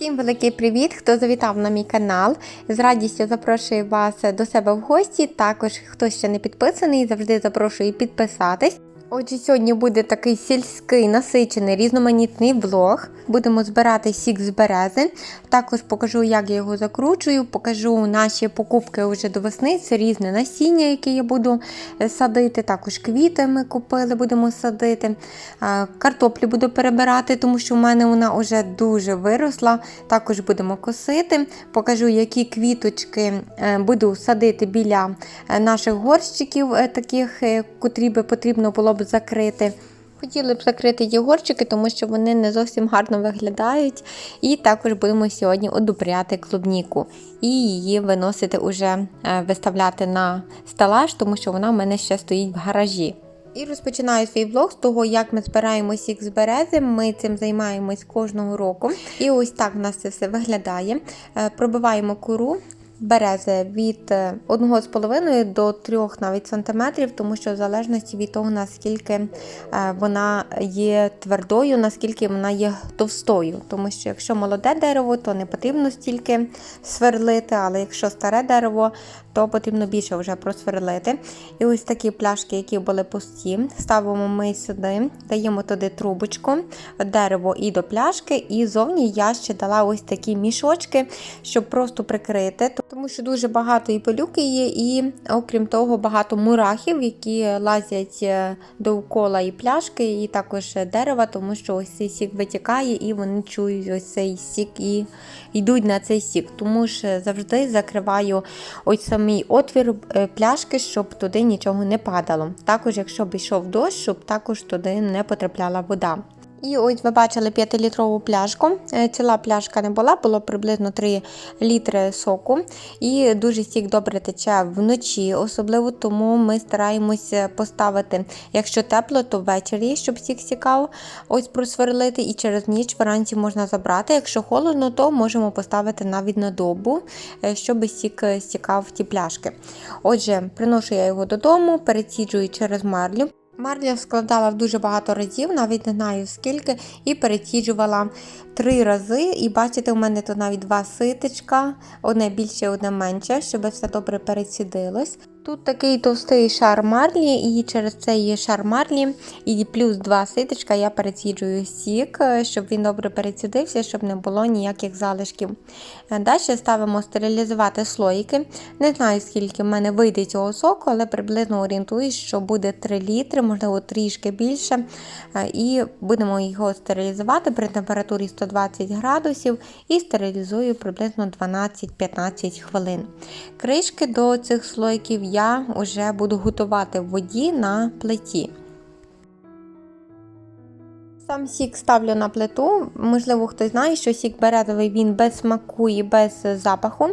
Всім великий привіт! Хто завітав на мій канал. З радістю запрошую вас до себе в гості. Також, хто ще не підписаний, завжди запрошую підписатись. Отже, сьогодні буде такий сільський насичений різноманітний влог. Будемо збирати сік з берези. Також покажу, як я його закручую, покажу наші покупки вже до весни. Це різне насіння, яке я буду е, садити. Також квіти ми купили, будемо садити. Картоплю буду перебирати, тому що в мене вона вже дуже виросла. Також будемо косити. Покажу, які квіточки е, буду садити біля е, наших горщиків, таких, котрі би потрібно було б закрити. Хотіли б закрити ті горщики, тому що вони не зовсім гарно виглядають. І також будемо сьогодні одобряти клубніку і її виносити уже е, виставляти на стелаж, тому що вона в мене ще стоїть в гаражі. І розпочинаю свій влог з того, як ми збираємо сік з берези. Ми цим займаємось кожного року. І ось так в нас це все виглядає. Е, Пробиваємо кору. Берези від 1,5 до 3 навіть сантиметрів, тому що в залежності від того, наскільки е, вона є твердою, наскільки вона є товстою. Тому що якщо молоде дерево, то не потрібно стільки сверлити, але якщо старе дерево, то потрібно більше вже просверлити. І ось такі пляшки, які були пусті, ставимо ми сюди, даємо туди трубочку, дерево і до пляшки. І зовні я ще дала ось такі мішочки, щоб просто прикрити, тому що дуже багато і пилюки є, і окрім того, багато мурахів, які лазять е, довкола і пляшки, і також дерева, тому що ось цей сік витікає, і вони чують ось цей сік і йдуть на цей сік. Тому ж завжди закриваю ось самий отвір е, пляшки, щоб туди нічого не падало. Також, якщо б йшов дощ, щоб також туди не потрапляла вода. І ось ви бачили 5-літрову пляшку. Е, Ціла пляшка не була, було приблизно 3 літри соку. І дуже сік добре тече вночі, особливо тому ми стараємося поставити, якщо тепло, то ввечері, щоб сік сікав, ось просверлити, і через ніч вранці можна забрати. Якщо холодно, то можемо поставити навіть на добу, е, щоб сік стікав в ті пляшки. Отже, приношу я його додому, переціджую через марлю. Марлю складала в дуже багато разів, навіть не знаю скільки, і переціджувала три рази. І бачите, у мене тут навіть два ситечка, одне більше, одне менше, щоб все добре перецідилось. Тут такий товстий шар марлі, і через цей шар марлі і плюс два ситочка я переціджую сік, е, щоб він добре перецідився, щоб не було ніяких залишків. Е, Далі ставимо стерилізувати слоїки. Не знаю, скільки в мене вийде цього соку, але приблизно орієнтуюсь, що буде 3 літри, можливо, трішки більше. Е, І будемо його стерилізувати при температурі 120 градусів і стерилізую приблизно 12-15 хвилин. Кришки до цих слоїків я вже буду готувати в воді на плиті. Сам сік ставлю на плиту. Можливо, хтось знає, що сік березовий він без смаку і без запаху.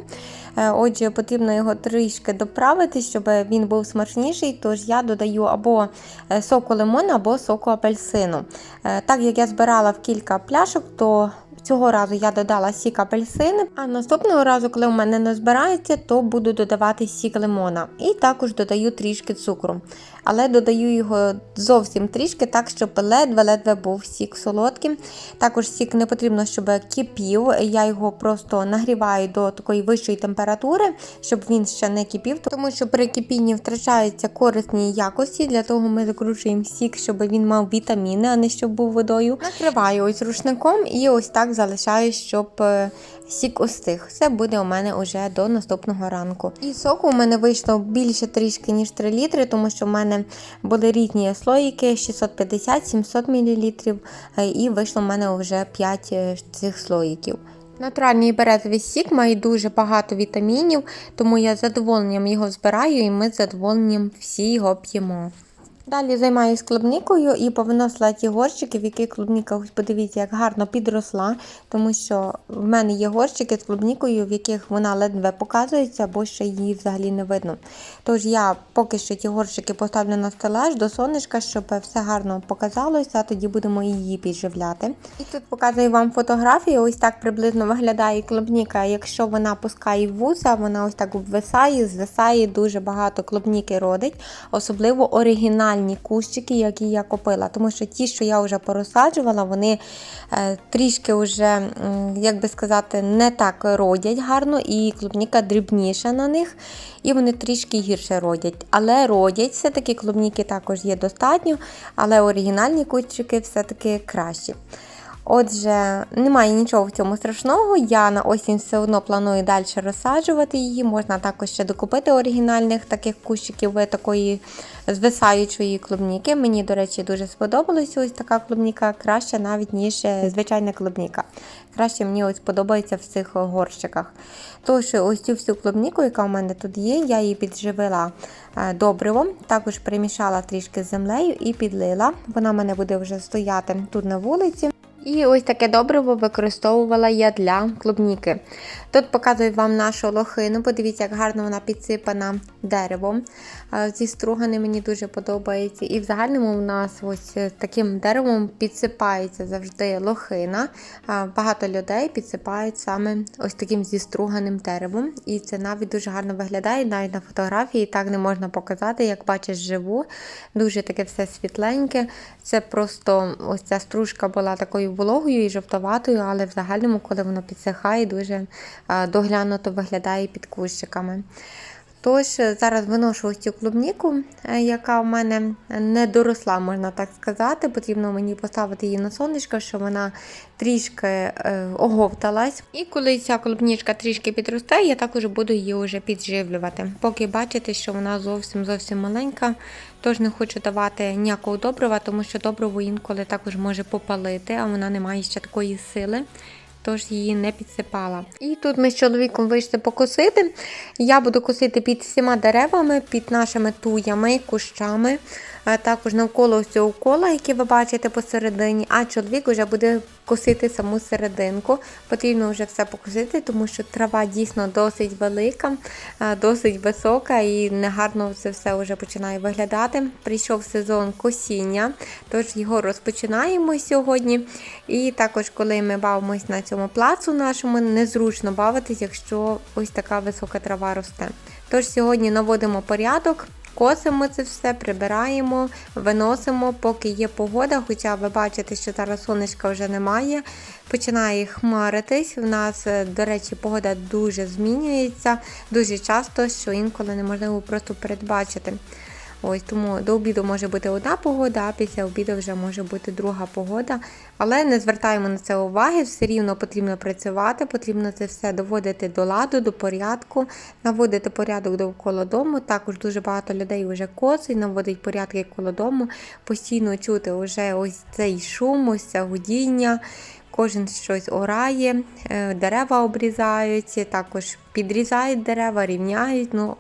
Е, Отже, потрібно його трішки доправити, щоб він був смачніший. Тож я додаю або е, соку лимона, або соку апельсину. Е, Так як я збирала в кілька пляшок, то Цього разу я додала сік апельсини, а наступного разу, коли у мене не збирається, то буду додавати сік лимона. І також додаю трішки цукру. Але додаю його зовсім трішки, так, щоб ледве-ледве був сік солодким. Також сік не потрібно, щоб кипів. Я його просто нагріваю до такої вищої температури, щоб він ще не кипів, тому що при кипінні втрачаються корисні якості. Для того ми закручуємо сік, щоб він мав вітаміни, а не щоб був водою. Накриваю ось рушником і ось так залишаю, щоб е, сік остиг. Це буде у мене вже до наступного ранку. І соку у мене вийшло більше трішки, ніж 3 літри, тому що в мене були різні слоїки 650-700 мл, е, і вийшло в мене вже 5 е, цих слоїків. Натуральний березовий сік має дуже багато вітамінів, тому я з задоволенням його збираю і ми з задоволенням всі його п'ємо. Далі займаюся клубникою і повиносила ті горщики, в яких клубніка, ось подивіться, як гарно підросла, тому що в мене є горщики з клубнікою, в яких вона ледве показується, або ще її взагалі не видно. Тож я поки що ті горщики поставлю на стелаж до сонечка, щоб все гарно показалося, а тоді будемо її підживляти. І тут показую вам фотографію. Ось так приблизно виглядає клубніка. Якщо вона пускає вуса, вона ось так обвисає, звисає, дуже багато клубніки родить, особливо оригінальні оригінальні кущики, які я купила. Тому що ті, що я вже порозсаджувала, вони е, трішки вже, як би сказати, не так родять гарно, і клубніка дрібніша на них, і вони трішки гірше родять. Але родять, все-таки клубніки також є достатньо, але оригінальні кущики все-таки кращі. Отже, немає нічого в цьому страшного. Я на осінь все одно планую далі розсаджувати її. Можна також ще докупити оригінальних таких кущиків такої звисаючої клубніки. Мені, до речі, дуже сподобалася ось така клубніка, краще навіть, ніж звичайна клубніка. Краще мені ось подобається в цих горщиках. Тож, ось цю всю клубніку, яка у мене тут є, я її підживила е, добривом, також перемішала трішки з землею і підлила. Вона в мене буде вже стояти тут на вулиці. І ось таке добриво використовувала я для клубніки. Тут показую вам нашу лохину. Подивіться, як гарно вона підсипана деревом. Е, Ці стругани мені дуже подобаються. І в загальному у нас ось таким деревом підсипається завжди лохина. Е, Багато людей підсипають саме ось таким зіструганим деревом. І це навіть дуже гарно виглядає. Навіть на фотографії так не можна показати, як бачиш живу. Дуже таке все світленьке. Це просто ось ця стружка була такою вологою і жовтоватою, але в загальному, коли воно підсихає, дуже е, доглянуто виглядає під кущиками. Тож, зараз виношу ось цю клубніку, е, яка в мене не доросла, можна так сказати. Потрібно мені поставити її на сонечко, щоб вона трішки е, оговталась. І коли ця клубнічка трішки підросте, я також буду її вже підживлювати. Поки бачите, що вона зовсім зовсім маленька, тож не хочу давати ніякого добрива, тому що добриво інколи також може попалити, а вона не має ще такої сили. Тож її не підсипала. І тут ми з чоловіком вийшли покосити. Я буду косити під всіма деревами, під нашими туями, кущами, також навколо цього кола, який ви бачите посередині. А чоловік вже буде косити саму серединку. Потрібно вже все покосити, тому що трава дійсно досить велика, досить висока і негарно це все вже починає виглядати. Прийшов сезон косіння, тож його розпочинаємо сьогодні. І також, коли ми бавимось на цьому плацу нашому, незручно бавитись, якщо ось така висока трава росте. Тож сьогодні наводимо порядок. Косимо це все, прибираємо, виносимо, поки є погода. Хоча ви бачите, що зараз сонечка вже немає. Починає хмаритись. У нас, е, до речі, погода дуже змінюється дуже часто, що інколи неможливо просто передбачити. Ось тому до обіду може бути одна погода, а після обіду вже може бути друга погода. Але не звертаємо на це уваги, все рівно потрібно працювати, потрібно це все доводити до ладу, до порядку, наводити порядок довкола дому. Також дуже багато людей вже косить, наводить порядки коло дому, постійно чути вже ось цей шум, ось це гудіння. Кожен щось орає, е, дерева обрізають, також підрізають дерева, рівняють. Ну,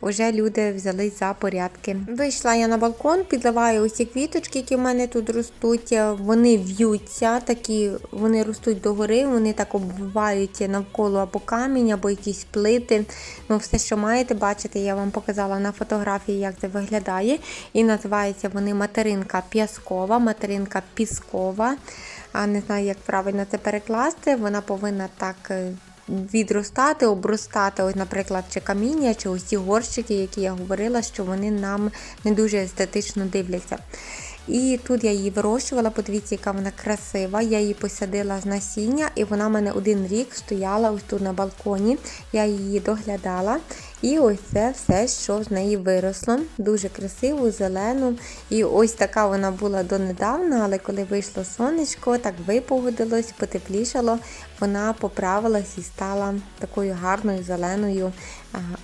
Уже люди взялись за порядки. Вийшла я на балкон, підливаю ці квіточки, які в мене тут ростуть. Вони в'ються, такі вони ростуть догори, вони так обвивають навколо або камінь, або якісь плити. Ну, все, що маєте бачити, я вам показала на фотографії, як це виглядає. І називаються вони материнка п'яскова, материнка піскова. А не знаю, як правильно це перекласти. Вона повинна так. Відростати, обростати, ось, наприклад, чи каміння, чи ось ці горщики, які я говорила, що вони нам не дуже естетично дивляться. І тут я її вирощувала, подивіться, яка вона красива. Я її посадила з насіння, і вона в мене один рік стояла ось тут на балконі. Я її доглядала. І ось це все, що з неї виросло. Дуже красиву, зелену. І ось така вона була донедавна, але коли вийшло сонечко, так випогодилось, потеплішало, вона поправилась і стала такою гарною, зеленою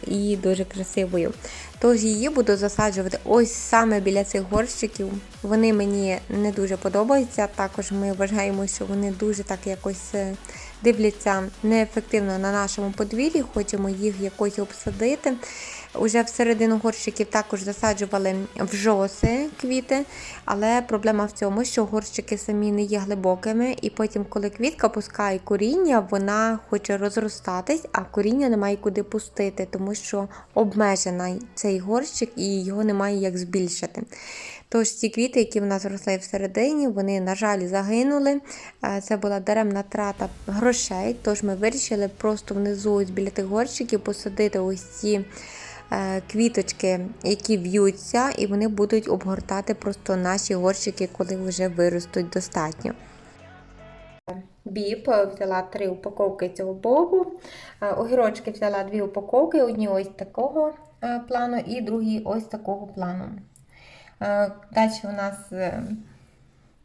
і дуже красивою. Тож її буду засаджувати ось саме біля цих горщиків. Вони мені не дуже подобаються. Також ми вважаємо, що вони дуже так якось е, дивляться неефективно на нашому подвір'ї, хочемо їх якось обсадити. Уже всередину горщиків також засаджували вжоси квіти, але проблема в цьому, що горщики самі не є глибокими, і потім, коли квітка пускає коріння, вона хоче розростатись, а коріння немає куди пустити, тому що обмежений цей горщик і його немає як збільшити. Тож ці квіти, які в нас росли всередині, вони, на жаль, загинули. Е, Це була даремна трата грошей. Тож ми вирішили просто внизу біля тих горщиків посадити ось ці квіточки, які в'ються, і вони будуть обгортати просто наші горщики, коли вже виростуть достатньо. Біп взяла три упаковки цього бобу. Е, Огірочки взяла дві упаковки, одні ось такого е, плану і другі ось такого плану. Е, Далі у нас е,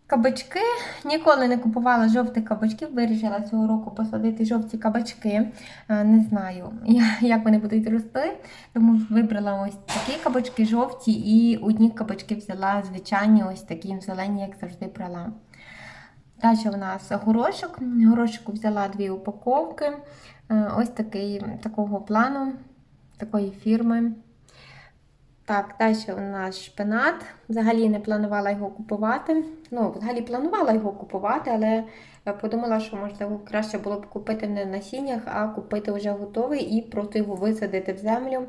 кабачки. Ніколи не купувала жовтих кабачків, вирішила цього року посадити жовті кабачки. Е, Не знаю, як вони будуть рости. Тому вибрала ось такі кабачки жовті, і одні кабачки взяла звичайні, ось такі зелені, як завжди брала. Далі у нас горошок. Горошку взяла дві упаковки. Е, Ось такий, такого плану, такої фірми. Так, далі у нас шпинат. Взагалі не планувала його купувати. Ну, взагалі планувала його купувати, але е, подумала, що можливо краще було б купити не на насіннях, а купити вже готовий і просто його висадити в землю.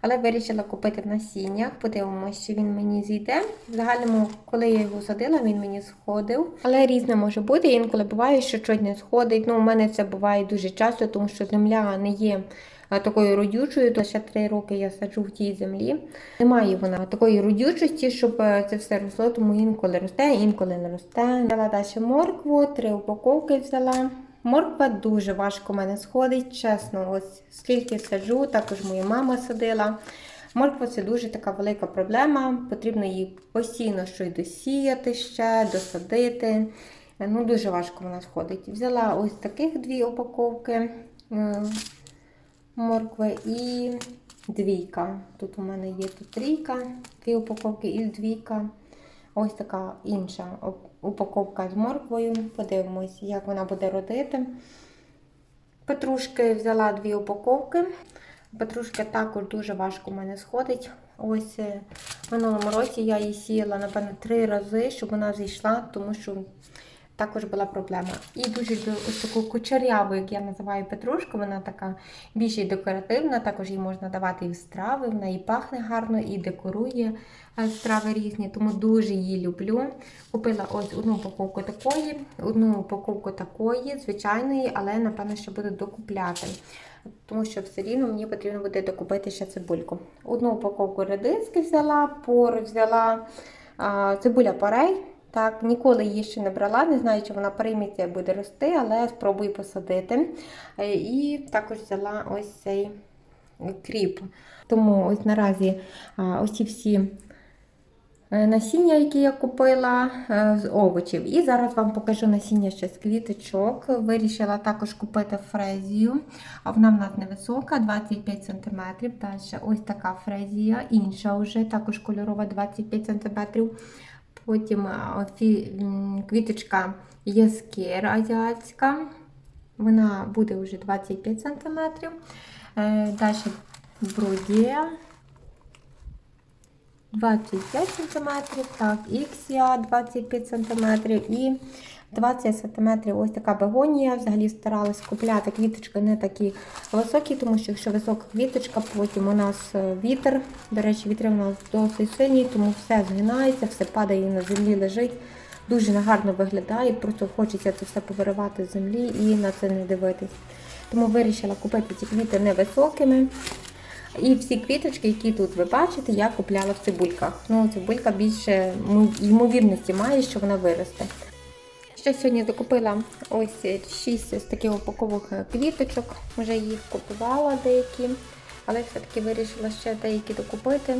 Але вирішила купити в насіннях. Подивимося, чи він мені зійде. В загальному, коли я його садила, він мені сходив. Але різне може бути. Інколи буває, що щось не сходить. Ну, у мене це буває дуже часто, тому що земля не є такою родючою. То ще три роки я саджу в тій землі. Немає вона такої родючості, щоб е, це все росло, тому інколи росте, інколи не росте. Взяла далі моркву, три упаковки взяла. Морква дуже важко в мене сходить, чесно. Ось скільки саджу, також моя мама садила. Морква це дуже така велика проблема. Потрібно її постійно щось досіяти ще, досадити. Ну, дуже важко вона сходить. Взяла ось таких дві упаковки моркви і двійка. Тут у мене є тут трійка, дві упаковки і двійка. Ось така інша упаковка з морквою. Подивимось, як вона буде родити. Петрушки взяла дві упаковки. Петрушка також дуже важко в мене сходить. Ось е, в минулому році я її сіяла, напевно, три рази, щоб вона зійшла, тому що також була проблема. І дуже люблю ось таку кучеряву, як я називаю петрушку, вона така більш і декоративна, також її можна давати і в страви, вона і пахне гарно, і декорує страви різні, тому дуже її люблю. Купила ось одну упаковку такої, одну упаковку такої, звичайної, але напевно ще буду докупляти. Тому що все рівно мені потрібно буде докупити ще цибульку. Одну упаковку редиски взяла, пор взяла цибуля порей. Так, ніколи її ще не брала, не знаю, чи вона прийметься буде рости, але спробую посадити. Е, І також взяла ось цей кріп. Тому ось наразі ось ці всі е, насіння, які я купила е, з овочів. І зараз вам покажу насіння ще з квіточок. Вирішила також купити фрезію. А вона в нас невисока, 25 см. Далі ось така фрезія, інша вже, також кольорова 25 см. Потім фі- квіточка Єскер азіатська. Вона буде вже 25 см. Далі брудія 25 см, так, іксія 25 см і 20 см ось така бегонія. Взагалі старалась купляти квіточки не такі високі, тому що якщо висока квіточка, потім у нас е, вітер. До речі, вітер у нас досить сильний, тому все згинається, все падає на землі, лежить. Дуже негарно виглядає, просто хочеться це все повиривати з землі і на це не дивитись. Тому вирішила купити ці квіти невисокими. І всі квіточки, які тут ви бачите, я купляла в цибульках. Ну, цибулька більше ймовірності має, що вона виросте. Ще сьогодні докупила ось 6 з таких упаковок квіточок. Вже їх купувала деякі, але все-таки вирішила ще деякі докупити,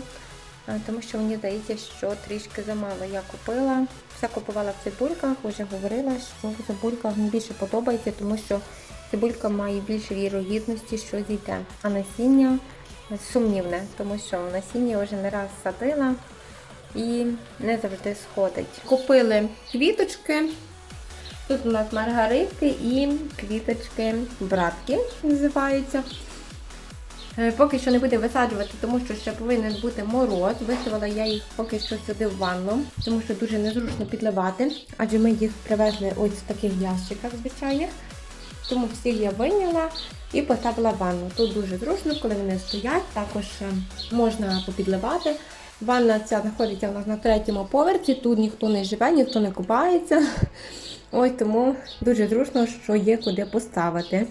е, тому що мені здається, що трішки замало я купила. Все купувала в цибульках, вже говорила, що в цибульках мені більше подобається, тому що цибулька має більше вірогідності, що зійде. А насіння сумнівне, тому що насіння вже не раз садила і не завжди сходить. Купили квіточки. Тут у нас маргаритки і квіточки братки називаються. Е, Поки що не буде висаджувати, тому що ще повинен бути мороз. Висувала я їх поки що сюди в ванну, тому що дуже незручно підливати, адже ми їх привезли ось в таких ящиках звичайних. Тому всіх я вийняла і поставила в ванну. Тут дуже зручно, коли вони стоять, також е, можна попідливати. Ванна ця знаходиться у нас на третьому поверсі, тут ніхто не живе, ніхто не купається. Ось тому дуже зручно, що є куди поставити.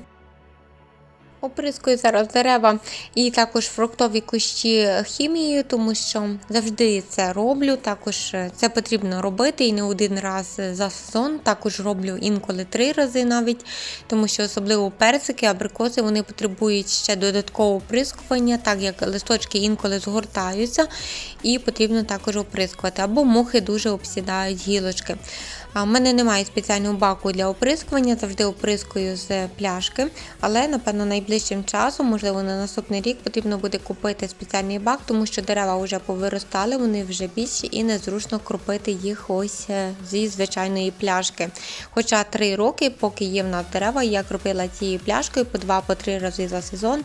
Оприскую зараз дерева і також фруктові кущі хімією, тому що завжди це роблю. Також е, це потрібно робити і не один раз за сезон. Також роблю інколи три рази навіть, тому що особливо персики, абрикоси вони потребують ще додаткового оприскування, так як листочки інколи згортаються, і потрібно також оприскувати. Або мухи дуже обсідають гілочки. В мене немає спеціального баку для оприскування, завжди оприскую з пляшки. Але, напевно, найближчим часом, можливо, на наступний рік потрібно буде купити спеціальний бак, тому що дерева вже повиростали, вони вже більші і незручно кропити їх ось е, зі звичайної пляшки. Хоча три роки, поки є в нас дерева, я кропила цією пляшкою по два-по три рази за сезон.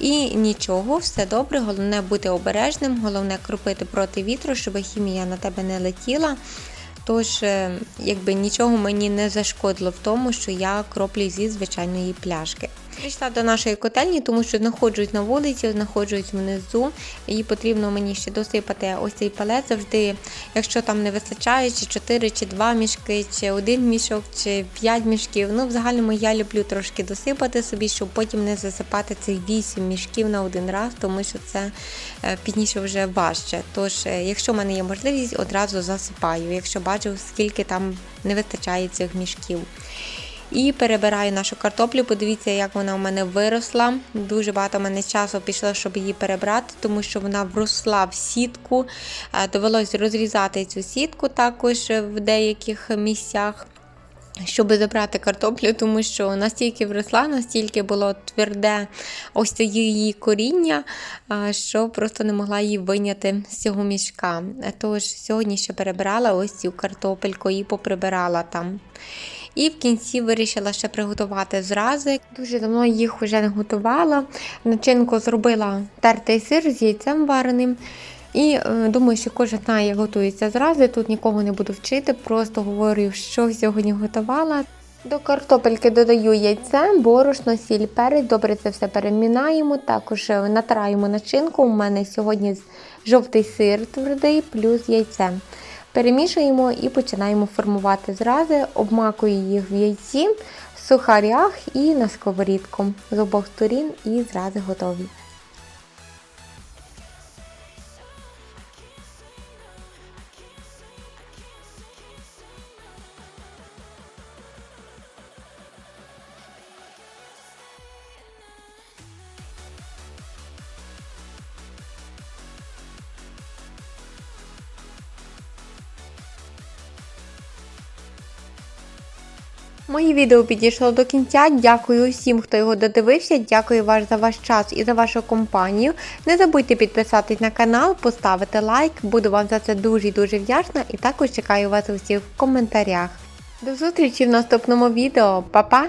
І нічого, все добре, головне бути обережним, головне кропити проти вітру, щоб хімія на тебе не летіла. Тож, е, якби нічого мені не зашкодило в тому, що я кроплю зі звичайної пляшки. Прийшла до нашої котельні, тому що знаходжусь на вулиці, знаходжусь внизу, і потрібно мені ще досипати ось цей палет завжди. Якщо там не вистачає, чи 4, чи 2 мішки, чи один мішок, чи 5 мішків. Ну, в загальному я люблю трошки досипати собі, щоб потім не засипати цих 8 мішків на один раз, тому що це е, пізніше вже важче. Тож, е, якщо в мене є можливість, одразу засипаю, якщо бачу, скільки там не вистачає цих мішків. І перебираю нашу картоплю. Подивіться, як вона у мене виросла. Дуже багато в мене часу пішло, щоб її перебрати, тому що вона вросла в сітку. Е, Довелося розрізати цю сітку також в деяких місцях. Щоб забрати картоплю, тому що настільки вросла, настільки було тверде ось це її коріння, що просто не могла її виняти з цього мішка. Тож сьогодні ще перебирала ось цю картопельку і поприбирала там. І в кінці вирішила ще приготувати зрази. Дуже давно їх вже не готувала. Начинку зробила тертий сир з яйцем вареним. І е, думаю, що кожен знає, готується зрази. Тут нікого не буду вчити, просто говорю, що сьогодні готувала. До картопельки додаю яйце, борошно, сіль, перець. Добре це все перемінаємо. Також е, натираємо начинку. У мене сьогодні жовтий сир твердий плюс яйце. Перемішуємо і починаємо формувати зрази, обмакую їх в яйці, в сухарях і на сковорідку. З обох сторін і зрази готові. Моє відео підійшло до кінця. Дякую всім, хто його додивився. Дякую вам за ваш час і за вашу компанію. Не забудьте підписатись на канал, поставити лайк. Буду вам за це дуже дуже вдячна і також чекаю вас усіх в коментарях. До зустрічі в наступному відео. Па-па!